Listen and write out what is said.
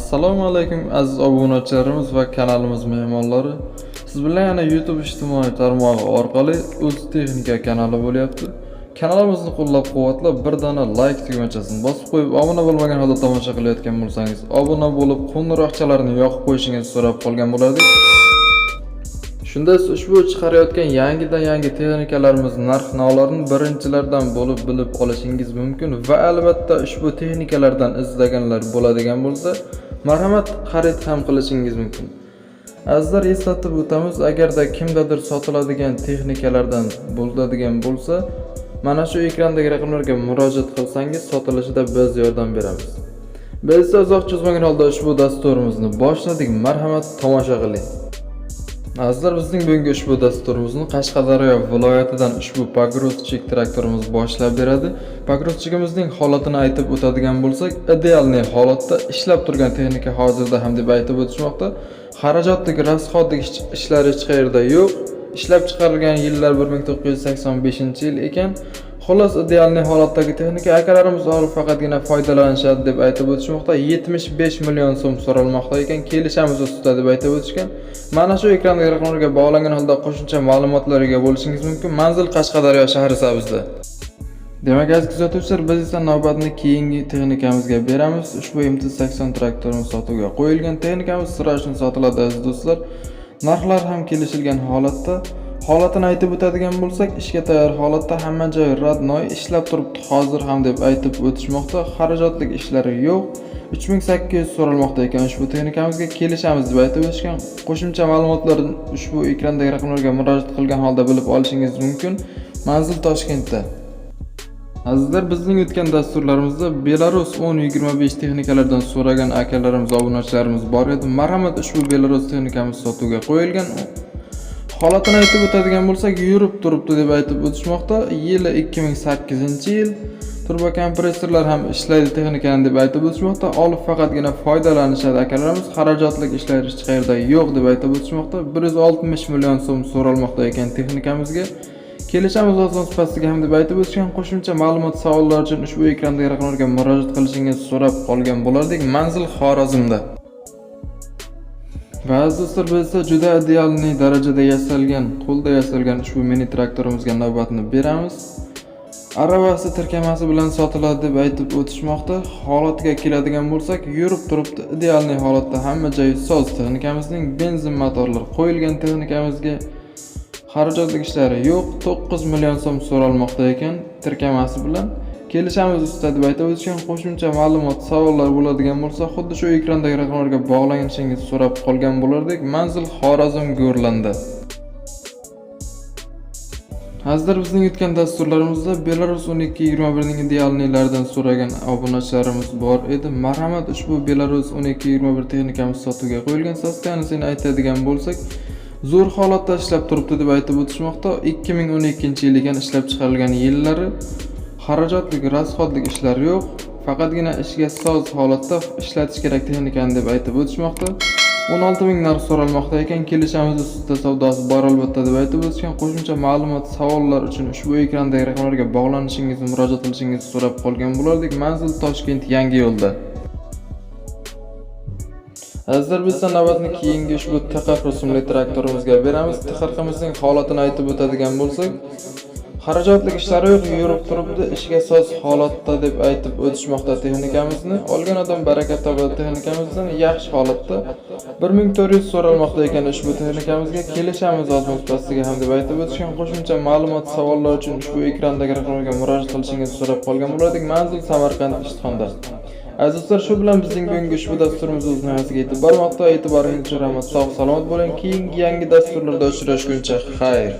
assalomu alaykum aziz obunachilarimiz va kanalimiz mehmonlari. Siz bilan yana youtube ijtimoiy tarmog'i orqali o'z texnika kanali bo'lyapti. Kanalimizni qo'llab quvvatlab bir dona layk tugmachasini bosib qo'yib obuna bo'lmagan holda tomosha qilayotgan bo'lsangiz obuna bo'lib qo'ng'iroqchalarni yoqib qo'yishingizni so'rab qolgan bo'lardik shunda siz ushbu chiqarayotgan yangidan yangi texnikalarimiz narx navlarini birinchilardan bo'lib bilib olishingiz mumkin va albatta ushbu texnikalardan izlaganlar bo'ladigan bo'lsa marhamat xarid ham qilishingiz mumkin. Azizlar eslatib o'tamiz agarda kimdadir sotiladigan texnikalardan bo'ladigan bo'lsa mana shu ekrandagi raqamlarga murojaat qilsangiz sotilishida biz yordam beramiz. Biz esa uzoq cho'zmagan holda ushbu dasturimizni boshladik. Marhamat tomosha qiling. Azizlar bizning bugungi ushbu dasturimizni Qashqadaryo viloyatidan ushbu pogruzchik traktorimiz boshlab beradi. Pogruzchigimizning holatini aytib o'tadigan bo'lsak, idealniy holatda ishlab turgan texnika hozirda ham deb aytib o'tishmoqda. xarajatdek rasxodlik ishlari hech qayerda yo'q. Ishlab chiqarilgan yillar 1985-yil ekan. Xolos idealniy holatdagi texnika akalarimiz olib faqatgina foydalanishadi deb aytib o'tishmoqda. 75 million so'm so'ralmoqda ekan. Kelishamiz ustida deb aytib o'tishgan. Mana shu ekrandagi raqamlarga bog'langan holda qo'shimcha ma'lumotlarga bo'lishingiz mumkin. Manzil Qashqadaryo shahri sabzida Demak, aziz kuzatuvchilar, biz esa navbatni keyingi texnikamizga beramiz. Ushbu MT80 traktorimiz sotuvga qo'yilgan. Texnikamiz sira uchun sotiladi aziz do'stlar. Narxlar ham kelishilgan holatda. Holatini aytib o'tadigan bo'lsak, ishga tayyor holatda hamma joy radnoy ishlab turibdi hozir ham deb aytib o'tishmoqda. Xarajatlik ishlari yo'q. 3800 so'ralmoqda ekan ushbu texnikamizga kelishamiz deb aytib o'tishgan. Qo'shimcha ma'lumotlarni ushbu ekrandagi raqamlarga murojaat qilgan holda bilib olishingiz mumkin. Manzil Toshkentda. Azizlar, bizning o'tgan dasturlarimizda Belarus 1025 texnikalardan so'ragan akalarimiz, obunachilarimiz bor edi. Marhamat, ushbu Belarus texnikamiz sotuvga qo'yilgan. Holatini aytib o'tadigan bo'lsak, yurib turibdi deb aytib o'tishmoqda. Yili 2008-yil. Turbo kompressorlar ham ishlaydi texnikani deb aytib o'tishmoqda. Olib faqatgina foydalanishadi akalarimiz. Xarajatlik ishlar hech qayerda yo'q deb aytib o'tishmoqda. 160 million so'm so'ralmoqda ekan texnikamizga. Kelishamiz oson sifatiga ham deb aytib o'tishgan qo'shimcha ma'lumot savollar uchun ushbu ekrandagi raqamlarga murojaat qilishingizni so'rab qolgan bo'lardik. Manzil Xorazmda. Ba'zi do'stlar biz juda idealniy darajada yasalgan, qo'lda yasalgan ushbu mini traktorimizga navbatni beramiz. Aravasi tirkamasi bilan sotiladi deb aytib o'tishmoqda. Holatiga keladigan bo'lsak, yurib turibdi. Idealniy holatda hamma joyi soz texnikamizning benzin motorlar qo'yilgan texnikamizga xarajatlik ishlari yo'q. 9 million so'm so'ralmoqda ekan tirkamasi bilan. Kelishamiz ustida deb aytib o'tishgan qo'shimcha ma'lumot, savollar bo'ladigan bo'lsa, xuddi shu ekrandagi raqamlarga bog'lanishingizni so'rab qolgan bo'lardik. Manzil Xorazm go'rlandi hozir bizning o'tgan dasturlarimizda Belarus 1221 ning idealniylaridan so'ragan obunachilarimiz bor edi. Marhamat ushbu Belarus 1221 texnikamiz sotuvga qo'yilgan. Sostanisini aytadigan bo'lsak, zo'r holatda ishlab turibdi deb aytib o'tishmoqda. 2012-yil ekan ishlab chiqarilgan yillari. Xarajatlik, rasxodlik ishlar yo'q. Faqatgina ishga soz holatda ishlatish kerak texnikani deb aytib o'tishmoqda. 16 ming narx so'ralmoqda ekan, kelishamiz ustida savdosi bor albatta deb aytib o'tishgan. Qo'shimcha ma'lumot, savollar uchun ushbu ekrandagi raqamlarga bog'lanishingizni, murojaat qilishingizni so'rab qolgan bo'lardik. Manzil Toshkent Yangi yo'lda. Azizlar biz navbatni keyingi ushbu TQ rusumli traktorimizga beramiz. TQimizning holatini aytib o'tadigan bo'lsak, xarajatlik ishlari yo'q, yurib turibdi, ishga soz holatda deb aytib o'tishmoqda texnikamizni. Olgan odam baraka topadi texnikamizdan yaxshi holatda. 1400 so'ralmoqda ekan ushbu texnikamizga kelishamiz oz pastiga ham deb aytib o'tishgan qo'shimcha ma'lumot, savollar uchun ushbu ekrandagi raqamga murojaat qilishingizni so'rab qolgan bo'lardik. Manzil Samarqand Ishtixonda. Azizlar, shu bilan bizning bugungi ushbu dasturimiz o'z nihoyasiga yetib bormoqda. E'tiboringiz uchun rahmat. Sog' salomat bo'ling. Keyingi yangi dasturlarda uchrashguncha xayr.